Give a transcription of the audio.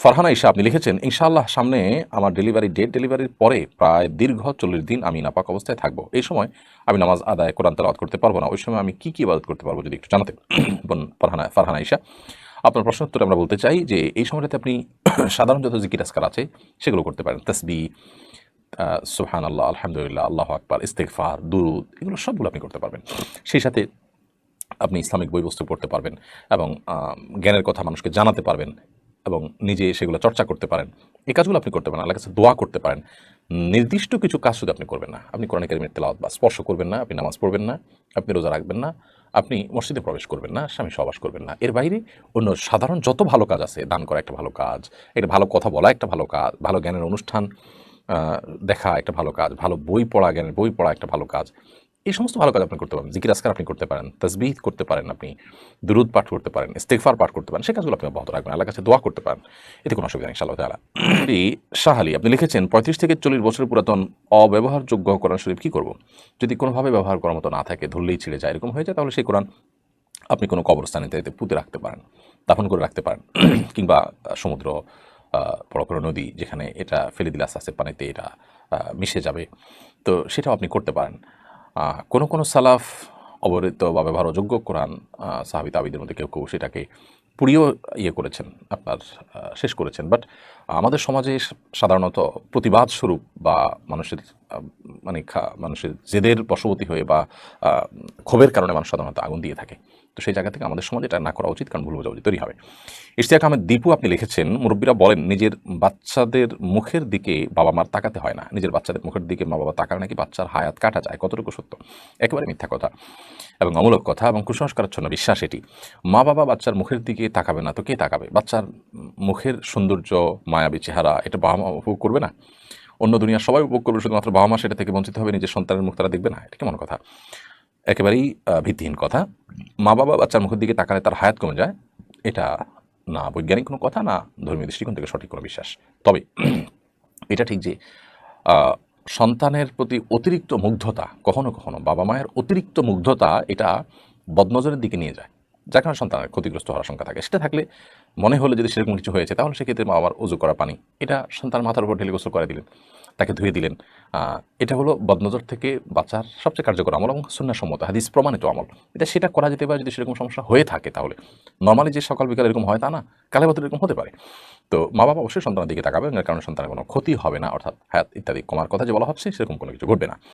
ফারহানা ইসা আপনি লিখেছেন, ইনশাআল্লাহ সামনে আমার ডেলিভারি ডেট, ডেলিভারির পরে প্রায় দীর্ঘ চল্লিশ দিন আমি নাপাক অবস্থায় থাকব। এই সময় আমি নামাজ আদায়, কোরআন তালাওয়াত করতে পারব না। ওই সময় আমি কী কী ইবাদত করতে পারব যদি একটু জানাতেন। বোন ফারহানা ফারহানা ইসা আপনার প্রশ্ন উত্তরে আমরা বলতে চাই যে, এই সময়টাতে আপনি সাধারণ যত জিকির আজকার আছে, সেগুলো করতে পারেন। তসবি সুহান আল্লাহ আলহামদুলিল্লাহ, আল্লাহ আকবর ইস্তেকফার দুরুদ, এগুলো সবগুলো আপনি করতে পারবেন। সেই সাথে আপনি ইসলামিক বই বস্তু পড়তে পারবেন এবং জ্ঞানের কথা মানুষকে জানাতে পারবেন। এবং নিজে সেগুলো চর্চা করতে পারেন। এই কাজগুলো আপনি করতে পারেন আল্লাহ কাছে দোয়া করতে পারেন। নির্দিষ্ট কিছু কাজ শুধু আপনি করবেন না। আপনি কোরআন কারিমের তেলাওয়াত বা স্পর্শ করবেন না, আপনি নামাজ পড়বেন না, আপনি রোজা রাখবেন না, আপনি মসজিদে প্রবেশ করবেন না, স্বামী সহবাস করবেন না। এর বাইরে অন্য সাধারণ যত ভালো কাজ আছে, দান করা একটা ভালো কাজ একটা ভালো কথা বলা একটা ভালো কাজ, ভালো জ্ঞানের অনুষ্ঠান দেখা একটা ভালো কাজ, ভালো বই পড়া জ্ঞানের, বই পড়া একটা ভালো কাজ এই সমস্ত ভালো কাজ আপনি করতে পারেন জিকির, আজকার আপনি করতে পারেন, তসবিহ করতে পারেন আপনি, দুরুদ পাঠ করতে পারেন ইস্তেকফার পাঠ করতে পারেন সেই কাজগুলো আপনি অব্যাহত রাখবেন। আল্লাহ কাছে দোয়া করতে পারেন। এতে কোনো অসুবিধা নেই তাআলা। এই শাহালি আপনি লিখেছেন, পঁয়ত্রিশ থেকে চল্লিশ বছরের পুরাতন অব্যবহারযোগ্য কোরআন শরীফ কী করব? যদি কোনোভাবে ব্যবহার করার মতো না থাকে, ধরলেই ছিঁড়ে যায়, এরকম হয়ে যায়, তাহলে সেই কোরআন আপনি কোনো কবরস্থানে এতে পুঁতে রাখতে পারেন, দাফন করে রাখতে পারেন, কিংবা সমুদ্র বড় বড় নদী যেখানে এটা ফেলে দিলে আস্তে আস্তে পানিতে এটা মিশে যাবে। তো সেটাও আপনি করতে পারেন। কোনো কোনো সালাফ অবহিত বা ব্যবহারযোগ্য কোরআন আহ, সাহাবি তাবিদের মধ্যে কেউ কেউ সেটাকে পুড়িয়েও ইয়ে করেছেন আপনার শেষ করেছেন। বাট আমাদের সমাজে সাধারণত প্রতিবাদ স্বরূপ বা মানুষের মানে মানুষের জেদের বশবর্তী হয়ে বা ক্ষোভের কারণে মানুষ সাধারণত আগুন দিয়ে থাকে। তো সেই জায়গা থেকে আমাদের সমাজে এটা না করা উচিত, কারণ ভুল বোঝাবুঝি তৈরি হবে। ইশতিয়াক আহমেদ, দীপু আপনি লিখেছেন, মুরব্বীরা বলেন, নিজের বাচ্চাদের মুখের দিকে বাবা মার তাকাতে হয় না। নিজের বাচ্চাদের মুখের দিকে মা বাবা তাকালে নাকি বাচ্চার হায়াত কাটা যায়, কতটুকু সত্য? একেবারে মিথ্যা কথা এবং অমূলক কথা এবং কুসংস্কারাচ্ছন্ন বিশ্বাস এটি। মা বাবা বাচ্চার মুখের দিকে তাকাবে না, তো কে তাকাবে? বাচ্চার মুখের সৌন্দর্য, মায়াবী চেহারা, এটা বাবা মা উপভোগ করবে না? অন্য দুনিয়ার সবাই উপভোগ করবে, শুধুমাত্র বাবা মা সেটা থেকে বঞ্চিত হবে, নিজের সন্তানের মুখ তারা দেখবে না, এটা কেমন কথা? একেবারেই ভিত্তিহীন কথা। মা বাবা বাচ্চার মুখের দিকে তাকালে তার হায়াত কমে যায়, এটা না বৈজ্ঞানিক কোনো কথা, না ধর্মীয় দৃষ্টিকোণ থেকে সঠিক কোনো বিশ্বাস। তবে, এটা ঠিক যে সন্তানের প্রতি অতিরিক্ত মুগ্ধতা, কখনো কখনো বাবা মায়ের অতিরিক্ত মুগ্ধতা, এটা বদনজরের দিকে নিয়ে যায়, যার কারণে সন্তানের ক্ষতিগ্রস্ত হওয়ার আশঙ্কা থাকে। সেটা থাকলে মনে হলো যদি সেরকম কিছু হয়েছে, তাহলে সেক্ষেত্রে মা বাবার উজু করা পানি। এটা সন্তান মাথার উপর ঢেলে গোসল করে দিলেন, তাকে ধুয়ে দিলেন। এটা হলো বদনজর থেকে বাঁচার সবচেয়ে কার্যকর আমল এবং সম্মত, হাদিস প্রমাণিত আমল। এটা সেটা করা যেতে পারে যদি সেরকম সমস্যা হয়ে থাকে তাহলে। নর্মালি যে সকাল বিকাল এরকম হয় তা না, কালে বছর এরকম হতে পারে। তো মা বাবা অবশ্যই সন্তানের দিকে তাকাবেন এর কারণে সন্তানের কোনো ক্ষতি হবে না, অর্থাৎ হায়াত ইত্যাদি কমার কথা যে বলা হচ্ছে সেরকম কোনো কিছু ঘটবে না।